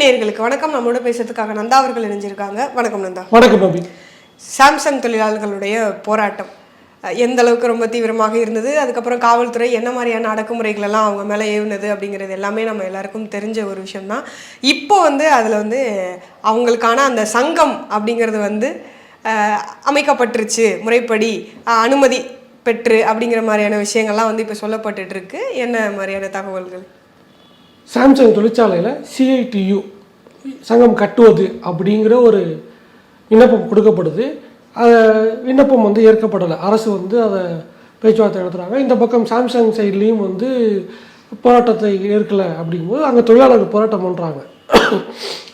நேயர்களுக்கு வணக்கம். நம்மளோட பேசுறதுக்காக நந்தா அவர்கள் இணைஞ்சிருக்காங்க. வணக்கம் நந்தா. வணக்கம் பாபி சாம்சங் தொழிலாளர்களுடைய போராட்டம் எந்த அளவுக்கு ரொம்ப தீவிரமாக இருந்தது அதுக்கப்புறம் காவல்துறை என்ன மாதிரியான அடக்குமுறைகள் எல்லாம் அவங்க மேலே ஏவுனது அப்படிங்கிறது எல்லாமே நம்ம எல்லாருக்கும் தெரிஞ்ச ஒரு விஷயம்தான். இப்போ வந்து அதில் வந்து அவங்களுக்கான அந்த சங்கம் அப்படிங்கிறது வந்து அமைக்கப்பட்டுருச்சு. முறைப்படி அனுமதி பெற்று அப்படிங்கிற மாதிரியான விஷயங்கள்லாம் வந்து இப்போ சொல்லப்பட்டுட்டு இருக்கு. என்ன மாதிரியான தகவல்கள்? சாம்சங் தொழிற்சாலையில் சிஐடியு சங்கம் கட்டுவது அப்படிங்கிற ஒரு விண்ணப்பம் கொடுக்கப்படுது. அதை விண்ணப்பம் வந்து ஏற்கப்படலை. அரசு வந்து அதை பேச்சுவார்த்தை நடத்துகிறாங்க இந்த பக்கம் சாம்சங் சைட்லேயும் வந்து போராட்டத்தை ஏற்கலை அப்படிங்கும்போது அங்கே தொழிலாளர்கள் போராட்டம் பண்ணுறாங்க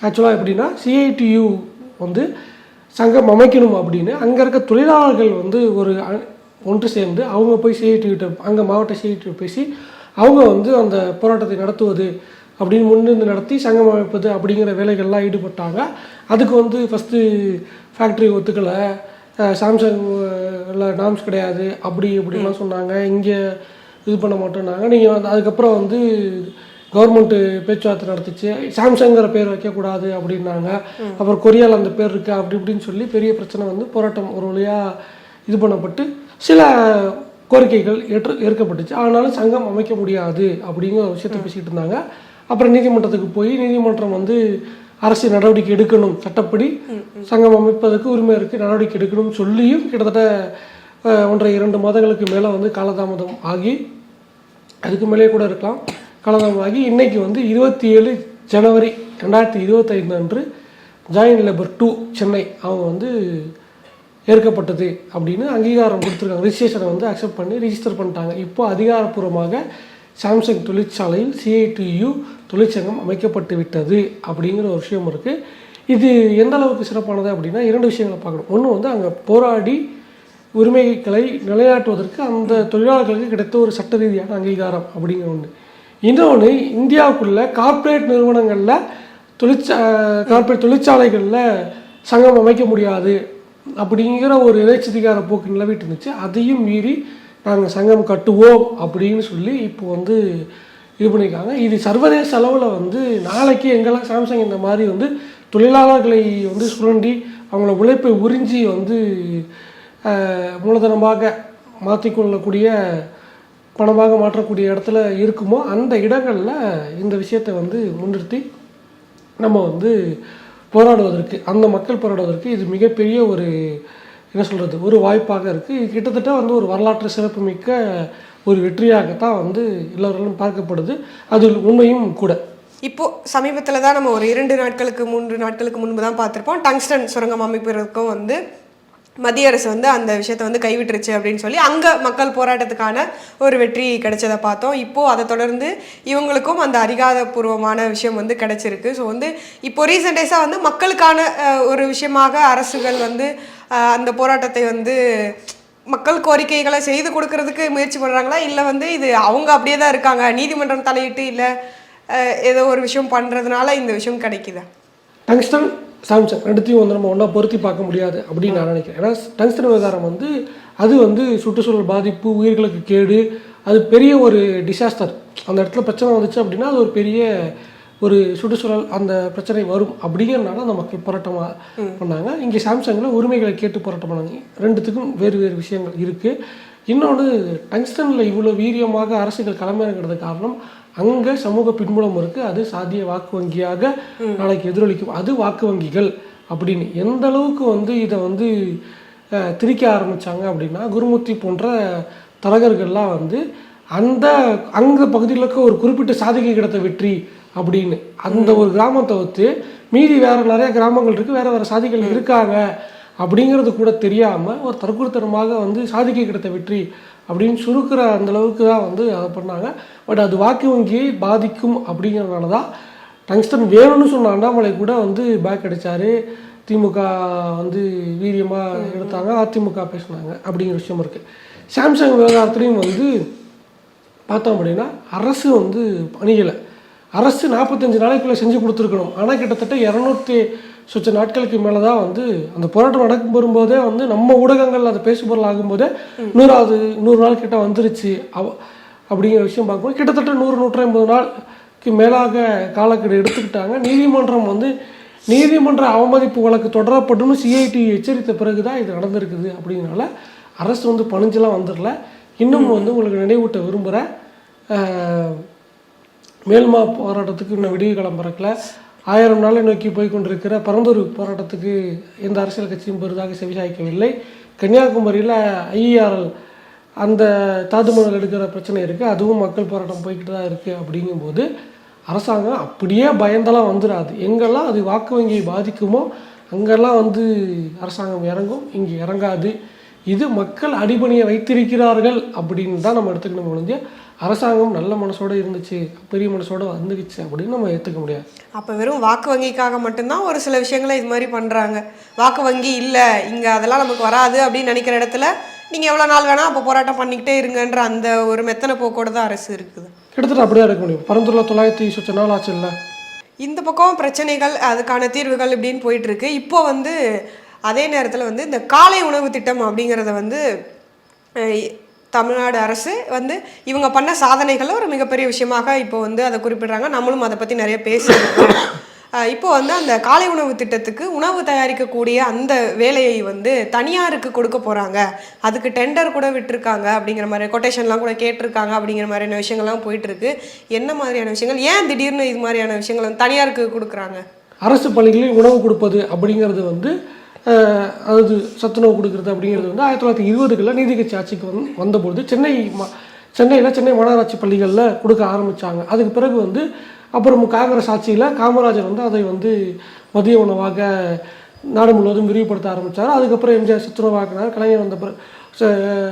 ஆக்சுவலாக எப்படின்னா சிஐடியு வந்து சங்கம் அமைக்கணும் அப்படின்னு அங்கே இருக்க தொழிலாளர்கள் வந்து ஒரு ஒன்று சேர்ந்து அவங்க போய் சிஐடிகிட்ட அங்கே மாவட்ட சிஐடி பேசி அவங்க வந்து அந்த போராட்டத்தை நடத்துவது அப்படின்னு முன்னிருந்து நடத்தி சங்கம் அமைப்பது அப்படிங்கிற வேலைகள்லாம் ஈடுபட்டாங்க. அதுக்கு வந்து ஃபஸ்ட்டு ஃபேக்ட்ரி ஒத்துக்கலை. சாம்சங் நாம்ஸ் கிடையாது. அப்படி இப்படிலாம் சொன்னாங்க. இங்கே இது பண்ண மாட்டோம்னாங்க நீங்கள் வந்து அதுக்கப்புறம் வந்து கவர்மெண்ட்டு பேச்சுவார்த்தை நடத்துச்சு. சாம்சங்கிற பேர் வைக்கக்கூடாது அப்படின்னாங்க. அப்புறம் கொரியாவில் அந்த பேர் இருக்கு? அப்படி இப்படின்னு சொல்லி பெரிய பிரச்சனை வந்து போராட்டம் ஒரு வழியாக இது பண்ணப்பட்டு சில கோரிக்கைகள் ஏற்று ஏற்கப்பட்டுச்சு. ஆனாலும் சங்கம் அமைக்க முடியாது அப்படிங்கிற ஒரு விஷயத்தை பேசிக்கிட்டு இருந்தாங்க. அப்புறம் நீதிமன்றத்துக்கு போய் நீதிமன்றம் வந்து அரசு நடவடிக்கை எடுக்கணும். சட்டப்படி சங்கம் அமைப்பதற்கு உரிமை இருக்குது நடவடிக்கை எடுக்கணும்னு சொல்லியும் கிட்டத்தட்ட ஒன்றரை இரண்டு மாதங்களுக்கு மேலே வந்து காலதாமதம் ஆகி அதுக்கு மேலே கூட இருக்கலாம். காலதாமதமாகி இன்னைக்கு வந்து இருபத்தி ஏழு ஜனவரி ரெண்டாயிரத்தி இருபத்தைந்து அன்று ஜாயின் லேபர் டூ சென்னை. அவங்க வந்து ஏற்கப்பட்டது அப்படின்னு அங்கீகாரம் கொடுத்துருக்காங்க. ரிஜிஸ்ட்ரேஷனை வந்து அக்செப்ட் பண்ணி ரிஜிஸ்டர் பண்ணிட்டாங்க. இப்போ அதிகாரப்பூர்வமாக சாம்சங் தொழிற்சாலையில் சிஐடியு தொழிற்சங்கம் அமைக்கப்பட்டு விட்டது அப்படிங்கிற ஒரு விஷயம் இருக்குது இது எந்த அளவுக்கு சிறப்பானது அப்படின்னா இரண்டு விஷயங்களை பார்க்கணும். ஒன்று வந்து அங்கே போராடி உரிமைகளை நிலைநாட்டுவதற்கு அந்த தொழிலாளர்களுக்கு கிடைத்த ஒரு சட்ட ரீதியான அங்கீகாரம் அப்படிங்கிற ஒன்று இன்னொன்று இந்தியாவுக்குள்ள கார்ப்பரேட் நிறுவனங்களில் தொழிற்சா கார்ப்பரேட் தொழிற்சாலைகளில் சங்கம் அமைக்க முடியாது அப்படிங்கிற ஒரு இறைச்சதிகார போக்கு நிலவிட்டு இருந்துச்சு அதையும் மீறி நாங்கள் சங்கம் கட்டுவோம் அப்படின்னு சொல்லி இப்போ வந்து இது பண்ணியிருக்காங்க இது சர்வதேச அளவில் வந்து நாளைக்கு எங்கெல்லாம் சாம்சங் இந்த மாதிரி வந்து தொழிலாளர்களை வந்து சுரண்டி அவங்கள உழைப்பை உறிஞ்சி வந்து மூலதனமாக மாற்றிக்கொள்ளக்கூடிய பணமாக மாற்றக்கூடிய இடத்துல இருக்குமோ அந்த இடங்களில் இந்த விஷயத்தை வந்து முன்னிறுத்தி நம்ம வந்து போராடுவதற்கு அந்த மக்கள் போராடுவதற்கு இது மிகப்பெரிய ஒரு என்ன சொல்கிறது ஒரு வாய்ப்பாக இருக்குது இது கிட்டத்தட்ட வந்து ஒரு வரலாற்று சிறப்புமிக்க ஒரு வெற்றியாகத்தான் வந்து எல்லோராலும் பார்க்கப்படுது. அது உண்மையும் கூட. இப்போ சமீபத்தில் தான் நம்ம ஒரு இரண்டு நாட்களுக்கு மூன்று நாட்களுக்கு முன்பு தான் பார்த்துருப்போம். டங்ஸ்டன் சுரங்கம் அமைப்பிற்கும் வந்து மத்திய அரசு வந்து அந்த விஷயத்தை வந்து கைவிட்டுருச்சு அப்படின்னு சொல்லி அங்கே மக்கள் போராட்டத்துக்கான ஒரு வெற்றி கிடைச்சதை பார்த்தோம். இப்போது அதை தொடர்ந்து இவங்களுக்கும் அந்த அதிகாரப்பூர்வமான விஷயம் வந்து கிடைச்சிருக்கு. ஸோ வந்து இப்போ ரீசெண்ட் டேஸாக வந்து மக்களுக்கான ஒரு விஷயமாக அரசுகள் வந்து அந்த போராட்டத்தை வந்து மக்கள் கோரிக்கைகளை செய்து கொடுக்கறதுக்கு முயற்சி பண்ணுறாங்களா இல்லை வந்து இது அவங்க அப்படியே தான் இருக்காங்க? நீதிமன்றம் தலையிட்டு இல்லை ஏதோ ஒரு விஷயம் பண்ணுறதுனால இந்த விஷயம் கிடைக்குதா? சாம்சங் ரெண்டுத்தையும் வந்து நம்ம ஒன்றா பொருத்தி பார்க்க முடியாது அப்படின்னு நான் நினைக்கிறேன். ஏன்னா டங்ஸ்டன் விவகாரம் வந்து அது வந்து சுற்றுச்சூழல் பாதிப்பு உயிர்களுக்கு கேடு அது பெரிய ஒரு டிசாஸ்டர் அந்த இடத்துல பிரச்சனை வந்துச்சு அப்படின்னா அது ஒரு பெரிய ஒரு சுற்றுச்சூழல் அந்த பிரச்சனை வரும் அப்படிங்கிறனால அந்த மக்கள் போராட்டமாக பண்ணாங்க. இங்கே சாம்சங்கில் உரிமைகளை கேட்டு போராட்டம் பண்ணாங்க. ரெண்டுத்துக்கும் வேறு வேறு விஷயங்கள் இருக்குது இன்னொன்று டங்ஸ்டனில் இவ்வளோ வீரியமாக அரசுகள் களமிறங்கிறது காரணம் அங்கே சமூக பின்புலம் இருக்குது அது சாதிய வாக்கு வங்கியாக நாளைக்கு எதிரொலிக்கும். அது வாக்கு வங்கிகள் அப்படின்னு. எந்த அளவுக்கு வந்து இதை வந்து திரிக்க ஆரம்பிச்சாங்க அப்படின்னா குருமூர்த்தி போன்ற தரகர்கள்லாம் வந்து அந்த அங்க பகுதியில் இருக்க ஒரு குறிப்பிட்ட சாதிக்கு கிடைத்த வெற்றி அப்படின்னு. அந்த ஒரு கிராமத்தை ஒத்து மீதி வேற நிறைய கிராமங்கள் இருக்கு வேற வேற சாதிகள் இருக்காங்க அப்படிங்கிறது கூட தெரியாம ஒரு தற்கொலைத்தனமாக வந்து சாதிக்கு கிடைத்த வெற்றி அப்படின்னு சுருக்கிற அந்த அளவுக்கு தான் வந்து அதை பண்ணாங்க. பட் அது வாக்கு வங்கியை பாதிக்கும் அப்படிங்கிறதுனால தான் டங்ஸ்டன் வேணும்னு சொன்ன அண்ணாமலை கூட வந்து பேக் அடித்தார் திமுக வந்து வீரியமாக எடுத்தாங்க அதிமுக பேசினாங்க அப்படிங்கிற விஷயம் இருக்குது சாம்சங் விவகாரத்துலேயும் வந்து பார்த்தோம் அப்படின்னா அரசு வந்து பணியலை. அரசு நாற்பத்தஞ்சு நாளைக்குள்ளே செஞ்சு கொடுத்துருக்கணும். ஆனால் கிட்டத்தட்ட இரநூத்தி சொச்ச நாட்களுக்கு மேலே தான் வந்து அந்த போராட்டம் நடக்கும் வரும்போதே வந்து நம்ம ஊடகங்கள் அதை பேசுபொருள் ஆகும்போதே நூறாவது நூறு நாள் கிட்ட வந்துருச்சு. அவ அப்படிங்கிற விஷயம் பார்க்கும்போது கிட்டத்தட்ட நூறு நூற்றி ஐம்பது நாளுக்கு மேலாக காலக்கெடு எடுத்துக்கிட்டாங்க. நீதிமன்றம் வந்து நீதிமன்ற அவமதிப்பு வழக்கு தொடரப்படும் சிஐடி எச்சரித்த பிறகு தான் இது நடந்திருக்குது அப்படிங்கிறனால அரசு வந்து பணிஞ்செல்லாம் வந்துடல. இன்னும் வந்து உங்களுக்கு நினைவூட்ட விரும்புகிறேன் மேல்மா போராட்டத்துக்கு இன்னும் விடிவு காலம் ஆயிரம் நாளை நோக்கி போய் கொண்டிருக்கிற பரந்தூர் போராட்டத்துக்கு எந்த அரசியல் கட்சியும் பெரிதாக செவிசாய்க்கவில்லை. கன்னியாகுமரியில் ஐஆர்எல் அந்த தாதுமணல் எடுக்கிற பிரச்சனை இருக்குது அதுவும் மக்கள் போராட்டம் போய்கிட்டு தான் இருக்குது அப்படிங்கும்போது அரசாங்கம் அப்படியே பயந்தெல்லாம் வந்துடாது எங்கெல்லாம் அது வாக்கு வங்கியை பாதிக்குமோ அங்கெல்லாம் வந்து அரசாங்கம் இறங்கும். இங்கே இறங்காது. இது மக்கள் அடிபணியை வைத்திருக்கிறார்கள் அப்படின்னு தான் நம்ம எடுத்துக்கணும் ஒழிஞ்சு அரசாங்கம் நல்ல மனசோட இருந்துச்சு பெரிய மனசோட வந்துக்குச்சு அப்படின்னு நம்ம ஏற்றுக்க முடியாது. அப்போ வெறும் வாக்கு வங்கிக்காக மட்டும்தான் ஒரு சில விஷயங்களை இது மாதிரி பண்ணுறாங்க வாக்கு வங்கி இல்லை இங்கே அதெல்லாம் நமக்கு வராது அப்படின்னு நினைக்கிற இடத்துல நீங்கள் எவ்வளோ நாள் வேணால் அப்போ போராட்டம் பண்ணிக்கிட்டே இருங்கன்ற அந்த ஒரு மெத்தனை போக்கோட தான் அரசு இருக்குது. கிட்டத்தட்ட அப்படியே இருக்க முடியும். பரந்தூரில் தொள்ளாயிரத்தி சொச்ச நாள் ஆச்சு இல்லை? இந்த பக்கம் பிரச்சனைகள் அதுக்கான தீர்வுகள் இப்படின்னு போயிட்டு இருக்கு. இப்போ வந்து அதே நேரத்தில் வந்து இந்த காலை உணவு திட்டம் அப்படிங்கிறத வந்து தமிழ்நாடு அரசு வந்து இவங்க பண்ண சாதனைகளை ஒரு மிகப்பெரிய விஷயமாக இப்போ வந்து அதை குறிப்பிடுறாங்க. நம்மளும் அதை பற்றி நிறைய பேசியிருக்கோம். இப்போ வந்து அந்த காலை உணவு திட்டத்துக்கு உணவு தயாரிக்கக்கூடிய அந்த வேலையை வந்து தனியாருக்கு கொடுக்க போகிறாங்க அதுக்கு டெண்டர் கூட விட்டிருக்காங்க அப்படிங்கிற மாதிரி கொட்டேஷன்லாம் கூட கேட்டிருக்காங்க அப்படிங்கிற மாதிரியான விஷயங்கள்லாம் போயிட்டுருக்கு. என்ன மாதிரியான விஷயங்கள்? ஏன் திடீர்னு இது மாதிரியான விஷயங்கள் வந்து தனியாருக்கு கொடுக்குறாங்க? அரசு பள்ளிகளில் உணவு கொடுப்பது அப்படிங்கிறது வந்து அதாவது சத்துணவு கொடுக்கறது அப்படிங்கிறது வந்து ஆயிரத்தி தொள்ளாயிரத்தி இருபதுகளில் நீதிக்கட்சி ஆட்சிக்கு வந்து வந்தபொழுது சென்னை மா சென்னையில் சென்னை மாநகராட்சி பள்ளிகளில் கொடுக்க ஆரம்பித்தாங்க அதுக்கு பிறகு வந்து அப்புறம் காங்கிரஸ் ஆட்சியில் காமராஜர் வந்து அதை வந்து மதிய உணவாக நாடு முழுவதும் விரிவுபடுத்த ஆரம்பித்தார் அதுக்கப்புறம் எம்ஜிஆர் சத்துணவாக்கினார். கலைஞர் வந்த பிறகு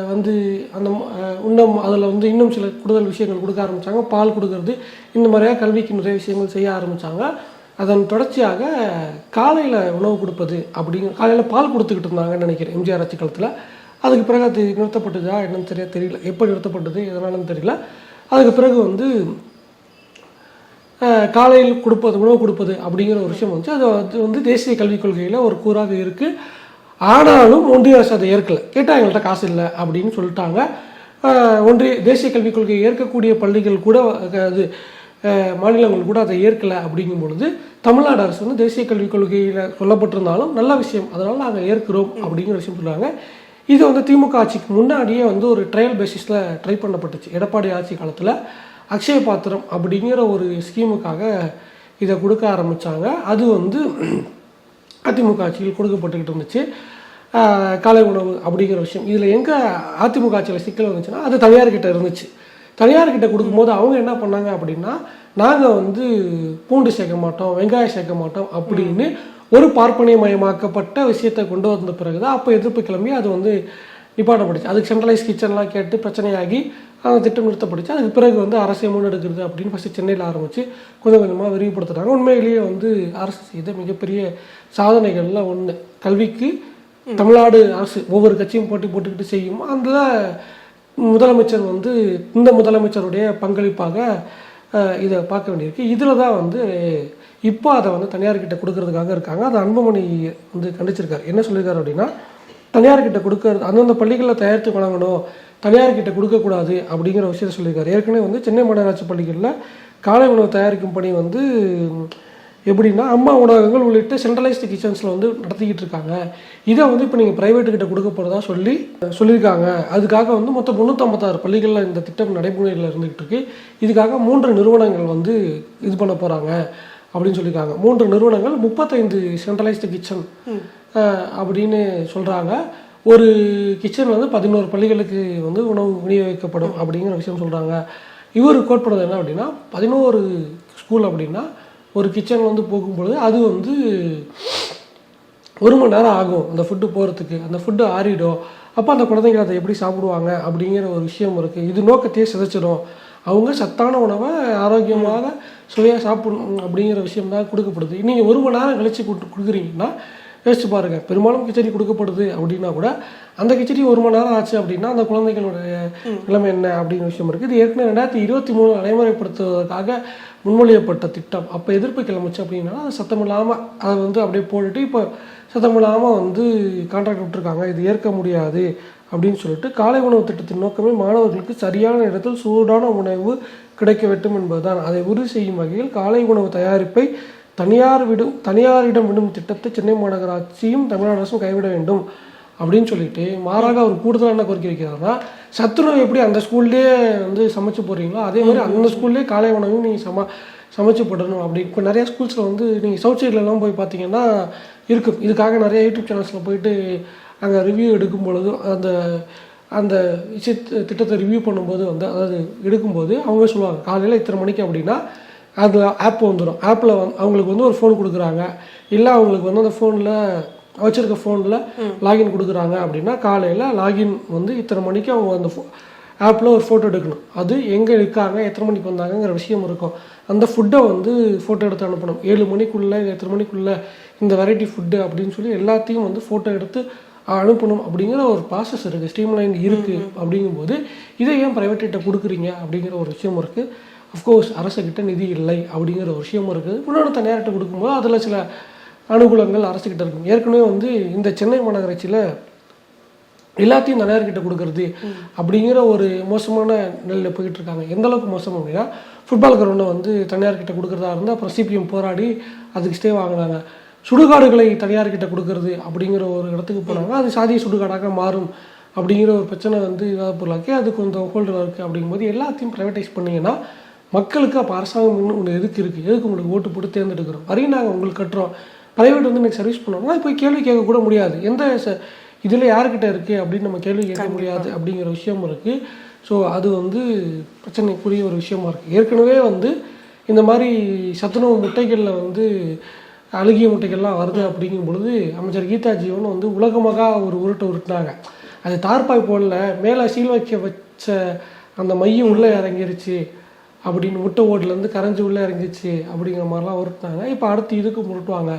வந்து அந்த இன்னும் அதில் வந்து இன்னும் சில கூடுதல் விஷயங்கள் கொடுக்க ஆரம்பித்தாங்க பால் கொடுக்கறது இந்த மாதிரியாக கல்விக்கு நிறைய விஷயங்கள் செய்ய ஆரம்பித்தாங்க அதன் தொடர்ச்சியாக காலையில் உணவு கொடுப்பது அப்படிங்கிற காலையில் பால் கொடுத்துக்கிட்டு இருந்தாங்கன்னு நினைக்கிறேன் எம்ஜிஆர் ஆட்சி காலத்தில். அதுக்கு பிறகு அது நிறுத்தப்பட்டதா என்னன்னு சரியாக தெரியல. எப்போ நிறுத்தப்பட்டது எதனாலும் தெரியல. அதுக்கு பிறகு வந்து காலையில் கொடுப்பது உணவு கொடுப்பது அப்படிங்கிற ஒரு விஷயம் வந்து அது அது வந்து தேசிய கல்விக் கொள்கையில் ஒரு கூறாக இருக்குது ஆனாலும் ஒன்றிய அரசு அதை ஏற்கலை. கேட்டால் எங்கள்கிட்ட காசு இல்லை அப்படின்னு சொல்லிட்டாங்க. ஒன்றிய தேசிய கல்விக் கொள்கையை ஏற்கக்கூடிய பள்ளிகள் கூட அது மாநிலங்கள் கூட அதை ஏற்கலை அப்படிங்கும் பொழுது தமிழ்நாடு அரசு வந்து தேசிய கல்விக் கொள்கையில் சொல்லப்பட்டிருந்தாலும் நல்ல விஷயம். அதனால் நாங்கள் ஏற்கிறோம் அப்படிங்கிற விஷயம் சொல்கிறாங்க இது வந்து திமுக ஆட்சிக்கு முன்னாடியே வந்து ஒரு ட்ரையல் பேசிஸில் ட்ரை பண்ணப்பட்டுச்சு. எடப்பாடி ஆட்சி காலத்தில் அக்ஷய பாத்திரம் அப்படிங்கிற ஒரு ஸ்கீமுக்காக இதை கொடுக்க ஆரம்பித்தாங்க அது வந்து அதிமுக ஆட்சியில் கொடுக்கப்பட்டுக்கிட்டு இருந்துச்சு. காலை உணவு அப்படிங்கிற விஷயம். இதில் எங்கே அதிமுக ஆட்சியில் சிக்கல் வந்துச்சுன்னா அது தனியார்கிட்ட இருந்துச்சு. தனியார்கிட்ட கொடுக்கும்போது அவங்க என்ன பண்ணாங்க அப்படின்னா நாங்கள் வந்து பூண்டு சேர்க்க மாட்டோம் வெங்காயம் சேர்க்க மாட்டோம் அப்படின்னு ஒரு பார்ப்பனியமயமாக்கப்பட்ட விஷயத்தை கொண்டு வந்த பிறகு தான் அப்போ எதிர்ப்பு கிளம்பி அது வந்து நிப்பாட்டப்பட்டுச்சு அதுக்கு சென்ட்ரலைஸ் கிச்சன்லாம் கேட்டு பிரச்சனையாகி அந்த திட்டம் நிறுத்தப்பட்டுச்சு. அதுக்கு பிறகு வந்து அரசை முன்னெடுக்கிறது அப்படின்னு ஃபஸ்ட்டு சென்னையில் ஆரம்பித்து கொஞ்சம் கொஞ்சமாக விரிவுபடுத்துனாங்க உண்மையிலேயே வந்து அரசு செய்த மிகப்பெரிய சாதனைகள்ல ஒன்று கல்விக்கு தமிழ்நாடு அரசு ஒவ்வொரு கட்சியும் போட்டி போட்டுக்கிட்டு செய்யும். அதில் முதலமைச்சர் வந்து இந்த முதலமைச்சருடைய பங்களிப்பாக இதை பார்க்க வேண்டியிருக்கு. இதில் தான் வந்து இப்போ அதை வந்து தனியார்கிட்ட கொடுக்கறதுக்காக இருக்காங்க. அதை அன்புமணி வந்து கண்டிச்சிருக்காரு. என்ன சொல்லியிருக்காரு அப்படின்னா தனியார்கிட்ட கொடுக்கறது அந்தந்த பள்ளிகளில் தயாரித்து வழங்கணும் தனியார்கிட்ட கொடுக்கக்கூடாது அப்படிங்கிற விஷயத்தை சொல்லியிருக்காரு ஏற்கனவே வந்து சென்னை மாநகராட்சி பள்ளிகளில் காலை உணவு தயாரிக்கும் பணி வந்து எப்படின்னா அம்மா உணவகங்கள் உள்ளிட்ட சென்ட்ரலைஸ்டு கிச்சன்ஸில் வந்து நடத்திக்கிட்டு இருக்காங்க. இதை வந்து இப்போ நீங்கள் ப்ரைவேட்டுக்கிட்ட கொடுக்க போகிறதா சொல்லி சொல்லியிருக்காங்க. அதுக்காக வந்து மொத்தம் முந்நூற்றம்பத்தாறு பள்ளிகளில் இந்த திட்டம் நடைமுறையில் இருந்துகிட்டு இருக்கு. இதுக்காக மூன்று நிறுவனங்கள் வந்து இது பண்ண போகிறாங்க அப்படின்னு சொல்லியிருக்காங்க. மூன்று நிறுவனங்கள் முப்பத்தைந்து சென்ட்ரலைஸ்டு கிச்சன் அப்படின்னு சொல்கிறாங்க ஒரு கிச்சன் வந்து பதினோரு பள்ளிகளுக்கு வந்து உணவு விநியோகிக்கப்படும் அப்படிங்கிற விஷயம் சொல்கிறாங்க இவர் கோட் பண்ணது என்ன அப்படின்னா பதினோரு ஸ்கூல் அப்படின்னா ஒரு கிச்சன் வந்து போகும்பொழுது அது வந்து ஒரு மணி நேரம் ஆகும். அந்த ஃபுட்டு போகிறதுக்கு அந்த ஃபுட்டு ஆறிடும். அப்போ அந்த குழந்தைங்க அதை எப்படி சாப்பிடுவாங்க அப்படிங்கிற ஒரு விஷயம் இருக்குது இது நோக்கத்தையே சிதைச்சிடும். அவங்க சத்தான உணவை ஆரோக்கியமாக சுவையாக சாப்பிடணும் அப்படிங்கிற விஷயம் தான் கொடுக்கப்படுது. நீங்கள் ஒரு மணி நேரம் கழிச்சு கொடுத்து கொடுக்குறீங்கன்னா யோசிச்சு பாருங்கள் பெரும்பாலும் கிச்சடி கொடுக்கப்படுது அப்படின்னா கூட அந்த கிச்சடி ஒரு மணி நேரம் ஆச்சு அப்படின்னா அந்த குழந்தைகளுடைய நிலைமை என்ன அப்படிங்கிற விஷயம் இருக்குது இது ஏற்கனவே ரெண்டாயிரத்தி இருபத்தி மூணு நடைமுறைப்படுத்துவதற்காக முன்மொழியப்பட்ட திட்டம். அப்போ எதிர்ப்பு கிளம்பிச்சு அப்படின்னா அது சத்தம் இல்லாமல் அதை வந்து அப்படியே போட்டுட்டு இப்போ சத்தம் இல்லாமல் வந்து கான்ட்ராக்ட் விட்டுருக்காங்க. இது ஏற்க முடியாது அப்படின்னு சொல்லிட்டு காலை உணவு திட்டத்தின் நோக்கமே மாணவர்களுக்கு சரியான இடத்தில் சூடான உணவு கிடைக்க வேண்டும் என்பதுதான். அதை உறுதி செய்யும் வகையில் காலை உணவு தயாரிப்பை தனியார் விடும் தனியாரிடம் விடும் திட்டத்தை சென்னை மாநகராட்சியும் தமிழ்நாடு அரசும் கைவிட வேண்டும். அப்படின்னு சொல்லிட்டு மாறாக அவர் கூடுதலாக என்ன கோரிக்கை வைக்கிறாருன்னா சத்துணவு எப்படி அந்த ஸ்கூல்லேயே வந்து சமைச்சு போடுறீங்களோ அதே மாதிரி அந்த ஸ்கூல்லேயே காலை உணவும் நீங்கள் சம சமைச்சு போடணும். அப்படி இப்போ நிறைய ஸ்கூல்ஸில் வந்து நீங்கள் சவுத் சைட்லலாம் போய் பார்த்தீங்கன்னா இருக்கும் இதுக்காக நிறைய யூடியூப் சேனல்ஸில் போயிட்டு அங்கே ரிவ்யூ எடுக்கும் பொழுது அந்த அந்த விஷயத் திட்டத்தை ரிவ்யூ பண்ணும்போது வந்து அதாவது எடுக்கும்போது அவங்க சொல்லுவாங்க காலையில் இத்தனை மணிக்கு அப்படின்னா அதில் ஆப் வந்துடும் ஆப்பில் வந்து அவங்களுக்கு வந்து ஒரு ஃபோன் கொடுக்குறாங்க. இல்லை அவங்களுக்கு வந்து அந்த ஃபோனில் வச்சிருக்க ஃபோனில் லாகின் கொடுக்குறாங்க அப்படின்னா காலையில் லாகின் வந்து இத்தனை மணிக்கு அவங்க அந்த ஆப்பில் ஒரு ஃபோட்டோ எடுக்கணும். அது எங்கே இருக்காங்க எத்தனை மணிக்கு வந்தாங்கங்கிற விஷயம் இருக்கும். அந்த ஃபுட்டை வந்து ஃபோட்டோ எடுத்து அனுப்பணும். ஏழு மணிக்குள்ளே எத்தனை மணிக்குள்ளே இந்த வெரைட்டி ஃபுட்டு அப்படின்னு சொல்லி எல்லாத்தையும் வந்து ஃபோட்டோ எடுத்து அனுப்பணும் அப்படிங்கிற ஒரு ப்ராசஸ் இருக்குது ஸ்ட்ரீம்லைன் இருக்குது அப்படிங்கும்போது இதை ஏன் ப்ரைவேட்டிட்ட கொடுக்குறீங்க அப்படிங்கிற ஒரு விஷயம் இருக்குது அஃப்கோர்ஸ் அரசுக்கிட்ட நிதி இல்லை அப்படிங்கிற ஒரு விஷயமும் இருக்குது. இன்னொன்று தனியார்கிட்ட கொடுக்கும்போது அதில் சில அனுகூலங்கள் அரசுக்கிட்ட இருக்கும். ஏற்கனவே வந்து இந்த சென்னை மாநகராட்சியில் எல்லாத்தையும் தனியார்கிட்ட கொடுக்கறது அப்படிங்கிற ஒரு மோசமான நிலையில் போயிட்டு இருக்காங்க. எந்த அளவுக்கு மோசம் அப்படின்னா ஃபுட்பால் கிரவுண்டை வந்து தனியார்கிட்ட கொடுக்குறதா இருந்தால் அப்புறம் சிபிஎம் போராடி அதுக்கு ஸ்டே வாங்கினாங்க சுடுகாடுகளை தனியார்கிட்ட கொடுக்கறது அப்படிங்கிற ஒரு இடத்துக்கு போனாங்க அது சாதிய சுடுகாடாக மாறும் அப்படிங்கிற ஒரு பிரச்சனை வந்து இதாக பொருளாக்கி அது கொஞ்சம் ஹோல்டராக இருக்குது அப்படிங்கும்போது எல்லாத்தையும் ப்ரைவேட்டைஸ் பண்ணீங்கன்னா மக்களுக்கு அப்போ அரசாங்கம் இன்னும் ஒன்று எதுக்கு இருக்குது எதுக்கு உங்களுக்கு ஓட்டு போட்டு தேர்ந்தெடுக்கிறோம்? வரையும் நாங்கள் உங்களுக்கு கட்டுறோம். ப்ரைவேட் வந்து எனக்கு சர்வீஸ் பண்ணோம்னா போய் கேள்வி கேட்க கூட முடியாது. எந்த இதில் யார்கிட்ட இருக்குது அப்படின்னு நம்ம கேள்வி கேட்க முடியாது அப்படிங்கிற விஷயம் இருக்குது ஸோ அது வந்து பிரச்சனைக்குரிய ஒரு விஷயமா இருக்குது ஏற்கனவே வந்து இந்த மாதிரி சத்துணவு முட்டைகளில் வந்து அழுகிய முட்டைகள்லாம் வருது அப்படிங்கும் பொழுது அமைச்சர் கீதா ஜீவன் வந்து உலகமாக ஒரு உருட்டை உருட்டினாங்க. அது தார்பாய் போடல மேலே சீல் வைக்க வச்ச அந்த மையம் உள்ளே இறங்கிருச்சு அப்படின்னு முட்டை ஓட்டுலேருந்து கரைஞ்சி உள்ளே இறங்கிச்சு அப்படிங்கிற மாதிரிலாம் உருட்டினாங்க. இப்போ அடுத்து இதுக்கு உருட்டுவாங்க.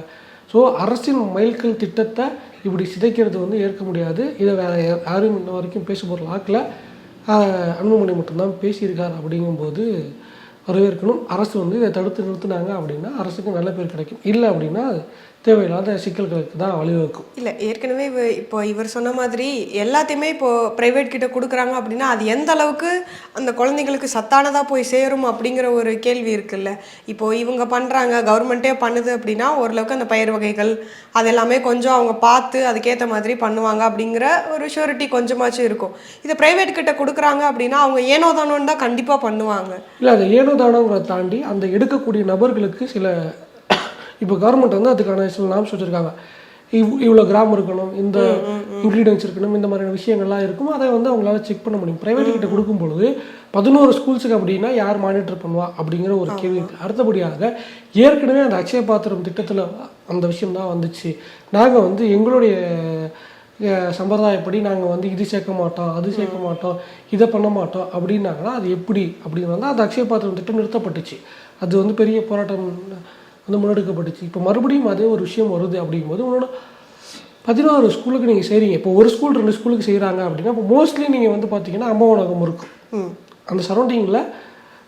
ஸோ அரசின் மைல்கல் திட்டத்தை இப்படி சிதைக்கிறது வந்து ஏற்க முடியாது. இதை வேற யாரும் இன்ன வரைக்கும் பேச பொருள் ஆக்கல. அன்புமணி மட்டும்தான் பேசியிருக்கார் அப்படிங்கும்போது வரவேற்கணும். அரசு வந்து இதை தடுத்து நிறுத்தினாங்க அப்படின்னா அரசுக்கு நல்ல பேர் கிடைக்கும். இல்லை அப்படின்னா தேவையில்லாத சிக்கல்களுக்கு தான் வழிவகுக்கும். இல்லை ஏற்கனவே இப்போ இவர் சொன்ன மாதிரி எல்லாத்தையுமே இப்போ பிரைவேட் கிட்ட கொடுக்குறாங்க அப்படின்னா அது எந்த அளவுக்கு அந்த குழந்தைங்களுக்கு சத்தானதாக போய் சேரும் அப்படிங்கிற ஒரு கேள்வி இருக்குல்ல. இப்போ இவங்க பண்ணுறாங்க கவர்மெண்ட்டே பண்ணுது அப்படின்னா ஓரளவுக்கு அந்த பயிர் வகைகள் அது எல்லாமே கொஞ்சம் அவங்க பார்த்து அதுக்கேற்ற மாதிரி பண்ணுவாங்க அப்படிங்கிற ஒரு ஷூரிட்டி கொஞ்சமாச்சும் இருக்கும். இதை பிரைவேட் கிட்ட கொடுக்குறாங்க அப்படின்னா அவங்க ஏனோ தானோன்னு தான் கண்டிப்பாக பண்ணுவாங்க. இல்லை அதை ஏனோ தானோங்கிறத தாண்டி அந்த எடுக்கக்கூடிய நபர்களுக்கு சில இப்போ கவர்மெண்ட் வந்து அதுக்கான சில நாம்ஸ் வச்சுருக்காங்க. இவ் இவ்வளோ கிராம் இருக்கணும் இந்த இன்க்ரீடியன்ஸ் இருக்கணும் இந்த மாதிரியான விஷயங்கள்லாம் இருக்கும் அதை வந்து அவங்களால செக் பண்ண முடியும். ப்ரைவேட் கிட்ட கொடுக்கும் பொழுது பதினோரு ஸ்கூல்ஸுக்கு அப்படின்னா யார் மானிட்டர் பண்ணுவா அப்படிங்கிற ஒரு கேள்வி இருக்கு. அடுத்தபடியாக ஏற்கனவே அந்த அக்ஷய பாத்திரம் திட்டத்தில் அந்த விஷயம் தான் வந்துச்சு. நாங்கள் வந்து எங்களுடைய சம்பிரதாயப்படி நாங்கள் வந்து இது சேர்க்க மாட்டோம் அது சேர்க்க மாட்டோம் இதை பண்ண மாட்டோம் அப்படின்னாங்கன்னா அது எப்படி அப்படின்னு வந்து அந்த அக்ஷய பாத்திரம் திட்டம் நிறுத்தப்பட்டுச்சு. அது வந்து பெரிய போராட்டம் வந்து முன்னெடுக்கப்பட்டுச்சு. இப்போ மறுபடியும் அதே ஒரு விஷயம் வருது அப்படிங்கும்போது உன்னோட பதினோரு ஸ்கூலுக்கு நீங்கள் செய்கிறீங்க இப்போ ஒரு ஸ்கூல் ரெண்டு ஸ்கூலுக்கு செய்கிறாங்க அப்படின்னா இப்போ மோஸ்ட்லி நீங்கள் வந்து பார்த்தீங்கன்னா அம்மா உணவகம் இருக்கும். அந்த சரௌண்டிங்கில்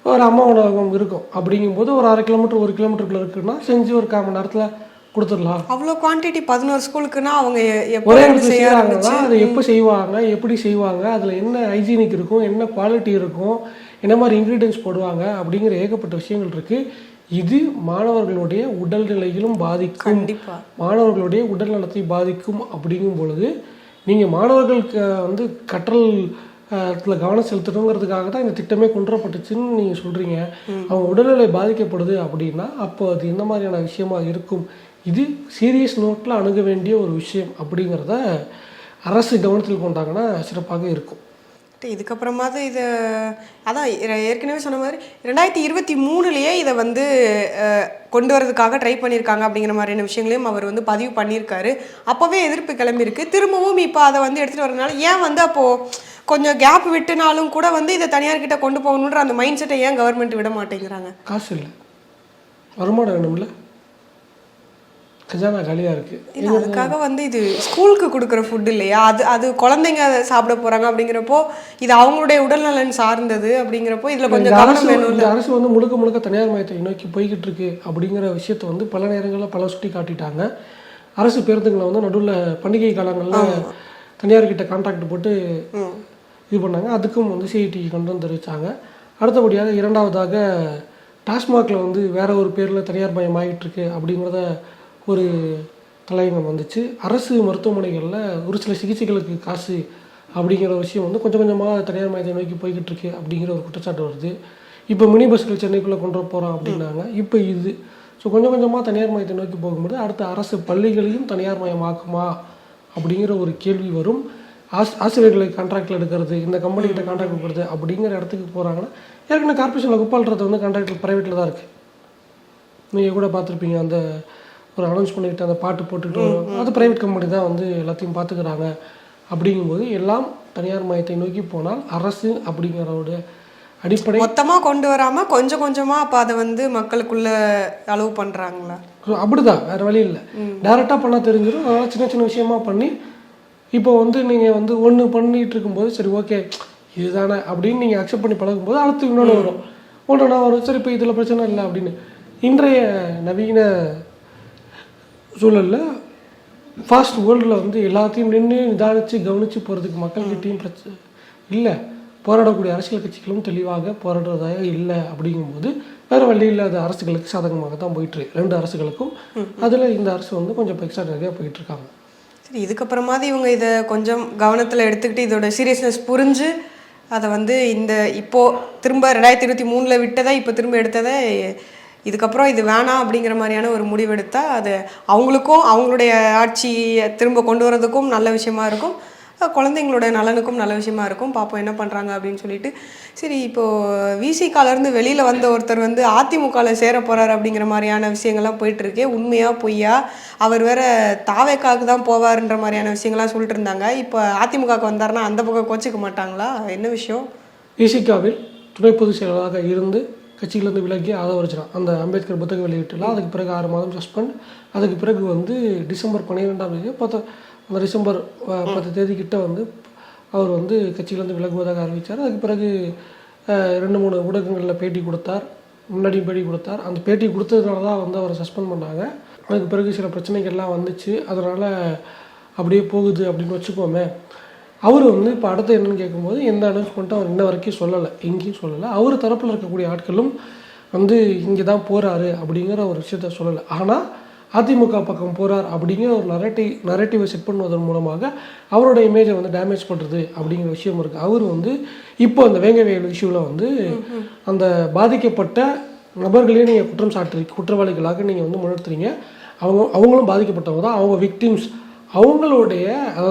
ஒரு அம்மா உணவகம் இருக்கும். அப்படிங்கும்போது ஒரு அரை கிலோமீட்டர் ஒரு கிலோமீட்டருக்குள்ள இருக்குன்னா செஞ்சு ஒரு கால் மணி நேரத்தில் கொடுத்துடலாம். அவ்வளோ குவான்டிட்டி பதினோரு ஸ்கூலுக்குன்னா அவங்க ஒரே இடத்துல செய்கிறாங்கன்னா அதை எப்போ செய்வாங்க எப்படி செய்வாங்க அதில் என்ன ஹைஜீனிக் இருக்கும் என்ன குவாலிட்டி இருக்கும் என்ன மாதிரி இன்க்ரீடியன்ஸ் போடுவாங்க அப்படிங்கிற ஏகப்பட்ட விஷயங்கள் இருக்குது இது மாணவர்களுடைய உடல்நிலையிலும் பாதிக்கும். கண்டிப்பா. மாணவர்களுடைய உடல் நலத்தை பாதிக்கும் அப்படிங்கும் பொழுது நீங்கள் மாணவர்களுக்கு வந்து கற்றல் கவனம் செலுத்தணுங்கிறதுக்காக தான் இந்த திட்டமே கொண்டு வரப்பட்டுச்சுன்னு நீங்கள் சொல்கிறீங்க அவங்க உடல்நிலை பாதிக்கப்படுது அப்படின்னா அப்போ அது என்ன மாதிரியான விஷயமா இருக்கும்? இது சீரியஸ் நோட்டில் அணுக வேண்டிய ஒரு விஷயம் அப்படிங்கிறத அரசு கவனத்தில் கொண்டாங்கன்னா சிறப்பாக இருக்கும். இதுக்கப்புறமாவது இது அதான் ஏற்கனவே சொன்ன மாதிரி ரெண்டாயிரத்தி இருபத்தி மூணுலேயே இதை வந்து கொண்டு வரதுக்காக ட்ரை பண்ணியிருக்காங்க அப்படிங்கிற மாதிரியான விஷயங்களையும் அவர் வந்து பதிவு பண்ணியிருக்காரு. அப்போவே எதிர்ப்பு கிளம்பியிருக்கு. திரும்பவும் இப்போ அதை வந்து எடுத்துகிட்டு வரதுனால ஏன் வந்து அப்போது கொஞ்சம் கேப் விட்டுனாலும் கூட வந்து இதை தனியார்கிட்ட கொண்டு போகணுன்ற அந்த மைண்ட் செட்டை ஏன் கவர்மெண்ட் விட மாட்டேங்கிறாங்க? காசு இல்லை. வருமானம் வேணும்ல. கஜானா காலியாக இருக்குது அதுக்காக வந்து இது ஸ்கூலுக்கு கொடுக்குற ஃபுட் இல்லையா? அது அது குழந்தைங்க சாப்பிட போகிறாங்க அப்படிங்கிறப்போ இது அவங்களுடைய உடல்நலன் சார்ந்தது அப்படிங்கிறப்போ இதில் கொஞ்சம் கவனம் வேணும் இந்த அரசு வந்து முழுக்க முழுக்க தனியார் மயத்தை நோக்கி போய்கிட்டு இருக்கு அப்படிங்கிற விஷயத்தை வந்து பல நேரங்களில் பல சுட்டி காட்டிட்டாங்க. அரசு பேருந்துகளை வந்து நடுவில் பண்டிகை காலங்களில் தனியார்கிட்ட கான்ட்ராக்ட் போட்டு இது பண்ணாங்க. அதுக்கும் வந்து சிஐடி கண்டனம் தெரிவித்தாங்க அடுத்தபடியாக இரண்டாவதாக டாஸ்மாகில் வந்து வேற ஒரு பேரில் தனியார் மயம் ஆகிட்டு இருக்கு அப்படிங்கிறத ஒரு தலையங்கம் வந்துச்சு. அரசு மருத்துவமனைகளில் ஒரு சில சிகிச்சைகளுக்கு காசு அப்படிங்கிற விஷயம் வந்து கொஞ்சம் கொஞ்சமாக தனியார் மயத்தை நோக்கி போய்கிட்டு இருக்கு அப்படிங்கிற ஒரு குற்றச்சாட்டு வருது. இப்போ மினி பஸ்கள் சென்னைக்குள்ளே கொண்டு போகிறோம் அப்படின்னாங்க. இப்போ இது. ஸோ கொஞ்சம் கொஞ்சமாக தனியார் மயத்தை நோக்கி போகும்போது அடுத்து அரசு பள்ளிகளையும் தனியார் மயமாக்குமா அப்படிங்கிற ஒரு கேள்வி வரும். ஆஸ் ஆசிரியர்களை கான்ட்ராக்டில் எடுக்கிறது இந்த கம்பெனிகிட்ட கான்ட்ராக்ட் கொடுக்குறது அப்படிங்கிற இடத்துக்கு போகிறாங்கன்னா ஏற்கனவே கார்பரேஷனில் குப்பால்றது வந்து கான்ட்ராக்டில் ப்ரைவேட்டில் தான் இருக்குது நீங்கள் கூட பார்த்துருப்பீங்க அந்த ஒரு அனௌன்ஸ் பண்ணிக்கிட்டு அந்த பாட்டு போட்டுட்டு வரும். அது ப்ரைவேட் கம்பெனி தான் வந்து எல்லாத்தையும் பார்த்துக்கிறாங்க. அப்படிங்கும்போது எல்லாம் தனியார் மயத்தை நோக்கி போனால் அரசு அப்படிங்கிறோட அடிப்படை மொத்தமா கொண்டு வராம கொஞ்சம் கொஞ்சமா அப்ப அதை வந்து மக்களுக்குள்ள அளவு பண்றாங்களா? ஸோ அப்படிதான் வேற வழி இல்லை. டேரெக்டாக பண்ணால் தெரிஞ்சிடும் அதனால் சின்ன சின்ன விஷயமா பண்ணி இப்போ வந்து நீங்கள் வந்து ஒன்று பண்ணிட்டு இருக்கும்போது சரி ஓகே இதுதானே அப்படின்னு நீங்கள் அக்செப்ட் பண்ணி பழகும்போது அடுத்து இன்னொன்று வரும். ஒன்று நான் வரும். சரி இப்போ இதில் பிரச்சனை இல்லை அப்படின்னு. இன்றைய நவீன சூழலில் ஃபாஸ்ட் வேர்ல்டில் வந்து எல்லாத்தையும் நின்று நிதானித்து கவனித்து போகிறதுக்கு மக்கள்கிட்டையும் பிரச்சனை இல்லை. போராடக்கூடிய அரசியல் கட்சிகளும் தெளிவாக போராடுறதாக இல்லை அப்படிங்கும்போது வேறு வழி இல்லாத அரசுகளுக்கு சாதகமாக தான் போயிட்டுருக்கு. ரெண்டு அரசுகளுக்கும் அதில் இந்த அரசு வந்து கொஞ்சம் எக்ஸ்ட்ரா நிறையா போயிட்டுருக்காங்க. சரி இதுக்கப்புறமாவது இவங்க இதை கொஞ்சம் கவனத்தில் எடுத்துக்கிட்டு இதோட சீரியஸ்னஸ் புரிஞ்சு அதை வந்து இந்த இப்போ திரும்ப ரெண்டாயிரத்தி இருபத்தி மூணில் விட்டதை இப்போ திரும்ப எடுத்ததை இதுக்கப்புறம் இது வேணாம் அப்படிங்கிற மாதிரியான ஒரு முடிவெடுத்தா அது அவங்களுக்கும் அவங்களுடைய ஆட்சியை திரும்ப கொண்டு வரதுக்கும் நல்ல விஷயமா இருக்கும். குழந்தைங்களோட நலனுக்கும் நல்ல விஷயமா இருக்கும். பார்ப்போம் என்ன பண்ணுறாங்க அப்படின்னு சொல்லிட்டு. சரி இப்போது விசிகாலேருந்து வெளியில் வந்த ஒருத்தர் வந்து அதிமுகவில் சேர போகிறார் அப்படிங்கிற மாதிரியான விஷயங்கள்லாம் போயிட்டு உண்மையாக உண்மையா பொய்யா? அவர் வேற தாவேக்காவுக்கு தான் போவார்ன்ற மாதிரியான விஷயங்கள்லாம் சொல்லிட்டு இருந்தாங்க. இப்போ அதிமுகவுக்கு வந்தாருன்னா அந்த பக்கம் கோச்சிக்க மாட்டாங்களா? என்ன விஷயம்? விசிகாவில் துணை பொதுச் செயலாளராக இருந்து கட்சியிலேருந்து விலகி ஆதவரிச்சினான் அந்த அம்பேத்கர் புத்தக வெளியீட்டில் அதுக்கு பிறகு ஆறு மாதம் சஸ்பெண்ட் அதுக்கு பிறகு வந்து டிசம்பர் பன்னிரெண்டாம் தேதி பத்து அந்த டிசம்பர் பத்து தேதி கிட்ட வந்து அவர் வந்து கட்சியிலேருந்து விலகுவதாக அறிவித்தார் அதுக்கு பிறகு ரெண்டு மூணு ஊடகங்களில் பேட்டி கொடுத்தார். முன்னாடியும் பேட்டி கொடுத்தார். அந்த பேட்டி கொடுத்ததுனால தான் வந்து அவரை சஸ்பெண்ட் பண்ணாங்க. அதுக்கு பிறகு சில பிரச்சனைகள்லாம் வந்துச்சு. அதனால் அப்படியே போகுது அப்படின்னு வச்சுக்கோமே. அவர் வந்து இப்போ அடுத்து என்னன்னு கேட்கும்போது எந்த அனௌன்ஸ்மெண்ட்டும் அவர் இன்ன வரைக்கும் சொல்லலை. எங்கேயும் சொல்லலை. அவர் தரப்பில் இருக்கக்கூடிய ஆட்களும் வந்து இங்கே தான் போகிறாரு அப்படிங்கிற ஒரு விஷயத்த சொல்லலை. ஆனால் அதிமுக பக்கம் போகிறார் அப்படிங்கிற ஒரு நரேட்டிவ் நரேட்டிவை செட் பண்ணுவதன் மூலமாக அவரோட இமேஜை வந்து டேமேஜ் பண்ணுறது அப்படிங்கிற விஷயம் இருக்குது அவர் வந்து இப்போ அந்த வேங்க வேங்கவேல் இஷ்யூவில் வந்து அந்த பாதிக்கப்பட்ட நபர்களே நீங்கள் குற்றம் சாட்டு குற்றவாளிகளாக நீங்கள் வந்து முன்னெடுத்துறீங்க அவங்க அவங்களும் பாதிக்கப்பட்டவங்க தான். அவங்க விக்டிம்ஸ் அவங்களுடைய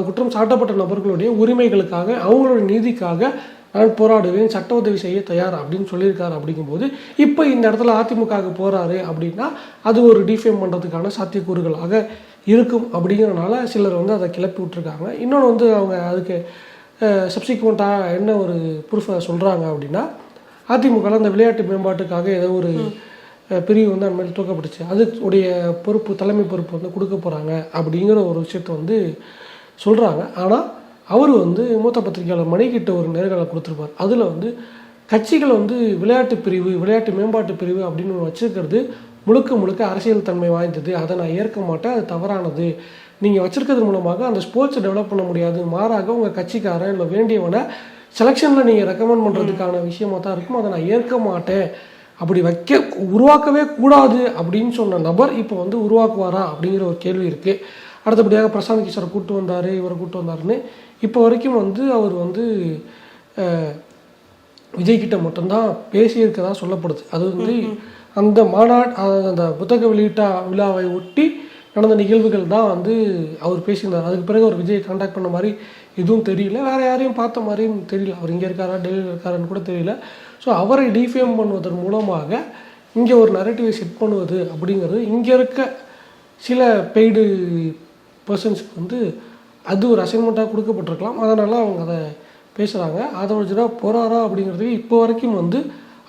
குற்றம் சாட்டப்பட்ட நபர்களுடைய உரிமைகளுக்காக அவங்களுடைய நீதிக்காக நான் போராடுவேன் சட்ட உதவி செய்ய தயார் அப்படின்னு சொல்லியிருக்காரு அப்படிங்கும்போது இப்போ இந்த இடத்துல அதிமுகவுக்கு போகிறாரு அப்படின்னா அது ஒரு டிஃபேம் பண்ணுறதுக்கான சாத்தியக்கூறுகளாக இருக்கும் அப்படிங்கிறனால சிலர் வந்து அதை கிளப்பி விட்டுருக்காங்க. இன்னொன்று வந்து அவங்க அதுக்கு சப்சிக்வெண்ட்டாக என்ன ஒரு ப்ரூஃபை சொல்கிறாங்க அப்படின்னா அதிமுகவில் அந்த விளையாட்டு மேம்பாட்டுக்காக ஏதோ ஒரு பிரிவு வந்து அந்த மாதிரி தூக்கப்பட்டுச்சு. அது உடைய பொறுப்பு தலைமை பொறுப்பு வந்து கொடுக்க போகிறாங்க அப்படிங்கிற ஒரு விஷயத்தை வந்து சொல்கிறாங்க ஆனால் அவர் வந்து மூத்த பத்திரிகையாளர் மணிக்கிட்ட ஒரு நேர்காணல் கொடுத்துருப்பார். அதில் வந்து கட்சிகள் வந்து விளையாட்டு பிரிவு விளையாட்டு மேம்பாட்டு பிரிவு அப்படின்னு ஒன்று வச்சிருக்கிறது முழுக்க முழுக்க அரசியல் தன்மை வாய்ந்தது. அதை நான் ஏற்க மாட்டேன் அது தவறானது. நீங்கள் வச்சுருக்கிறது மூலமாக அந்த ஸ்போர்ட்ஸை டெவலப் பண்ண முடியாது. மாறாக உங்கள் கட்சிக்காரன் இல்லை வேண்டியவனை செலெக்ஷனில் நீங்கள் ரெக்கமெண்ட் பண்ணுறதுக்கான விஷயமாக தான் இருக்கும் அதை நான் ஏற்க மாட்டேன். அப்படி வைக்க உருவாக்கவே கூடாது அப்படின்னு சொன்ன நபர் இப்போ வந்து உருவாக்குவாரா அப்படிங்கிற ஒரு கேள்வி இருக்குது அடுத்தபடியாக பிரசாந்த் கிஷோரை கூட்டு வந்தார் இவரை கூட்டு வந்தாருன்னு. இப்போ வரைக்கும் வந்து அவர் வந்து விஜய்கிட்ட மட்டும்தான் பேசியிருக்கதா சொல்லப்படுது. அது வந்து அந்த மாநாடு அந்த புத்தக வெளியிட்ட விழாவை ஒட்டி நடந்த நிகழ்வுகள் தான் வந்து அவர் பேசியிருந்தார். அதுக்கு பிறகு அவர் விஜய் காண்டாக்ட் பண்ண மாதிரி எதுவும் தெரியல. வேறு யாரையும் பார்த்த மாதிரியும் தெரியல. அவர் இங்கே இருக்காரா டெல்லியில் இருக்காரான்னு கூட தெரியல. ஸோ அவரை டிஃபேம் பண்ணுவதன் மூலமாக இங்கே ஒரு நரேட்டிவை செட் பண்ணுவது அப்படிங்கிறது இங்கே இருக்க சில பெய்டு பர்சன்ஸ்க்கு வந்து அது ஒரு அசைன்மெண்ட்டாக கொடுக்கப்பட்டிருக்கலாம். அதனால் அவங்க அதை பேசுகிறாங்க அதை வச்சுட்டா போகிறாரா அப்படிங்கிறதுக்கு இப்போ வரைக்கும் வந்து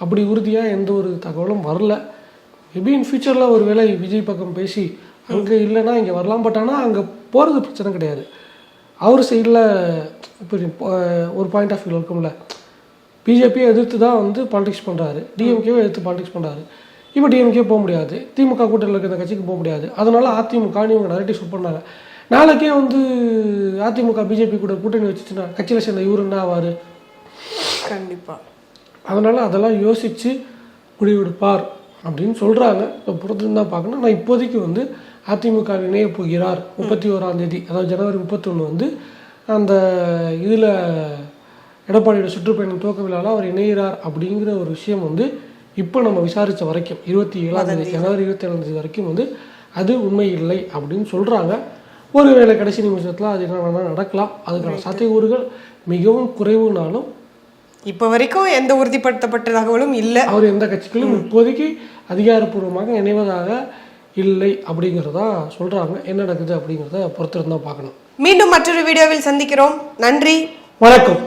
அப்படி உறுதியாக எந்த ஒரு தகவலும் வரல. மேபி இன் ஃபியூச்சரில் ஒரு வேளை விஜய் பக்கம் பேசி அங்கே இல்லைன்னா இங்கே வரலாம். பட் ஆனால் அங்கே போகிறது பிரச்சனை கிடையாது. அவர் சைடில் இப்போ ஒரு பாயிண்ட் ஆஃப் வியூ இருக்கும்ல. பிஜேபியை எதிர்த்து தான் வந்து பாலிடிக்ஸ் பண்ணுறாரு டிஎம்கேவை எதிர்த்து பாலிடிக்ஸ் பண்ணுறாரு இப்போ டிஎம்கே போக முடியாது. திமுக கூட்டத்தில் இருக்கிற கட்சிக்கு போக முடியாது. அதனால அதிமுகன்னு இவங்க நிறைய ஷூட் பண்ணாங்க. நாளைக்கே வந்து அதிமுக பிஜேபி கூட கூட்டணி வச்சுச்சுன்னா கட்சியில் சேர்ந்த இவரு என்ன ஆவார்? கண்டிப்பா. அதனால் அதெல்லாம் யோசித்து முடிவெடுப்பார் அப்படின்னு சொல்கிறாங்க இப்போ பொறுத்து தான் பார்க்கணும். ஆனால் இப்போதைக்கு வந்து அதிமுக இணைய போகிறார் முப்பத்தி ஓராம் தேதி. அதாவது ஜனவரி முப்பத்தொன்று வந்து அந்த இதில் எடப்பாடியோட சுற்றுப்பயணம் துவக்க விழாவில் அவர் இணைகிறார் அப்படிங்கிற ஒரு விஷயம் வந்து இப்போ நம்ம விசாரித்த வரைக்கும் இருபத்தி ஏழாம் தேதி ஜனவரி இருபத்தி ஏழாம் தேதி வரைக்கும் வந்து அது உண்மை இல்லை அப்படின்னு சொல்கிறாங்க ஒருவேளை கடைசி நிமிஷத்தில் அது என்ன வேணால் நடக்கலாம். அதுக்கான சாத்தியக்கூறுகள் மிகவும் குறைவுனாலும் இப்போ வரைக்கும் எந்த உறுதிப்படுத்தப்பட்ட தகவலும் இல்லை. அவர் எந்த கட்சிகளும் இப்போதைக்கு அதிகாரப்பூர்வமாக இணைவதாக இல்லை அப்படிங்கிறதா சொல்கிறாங்க என்ன நடக்குது அப்படிங்கிறத பொறுத்திருந்தா பார்க்கணும். மீண்டும் மற்றொரு வீடியோவில் சந்திக்கிறோம். நன்றி. வணக்கம்.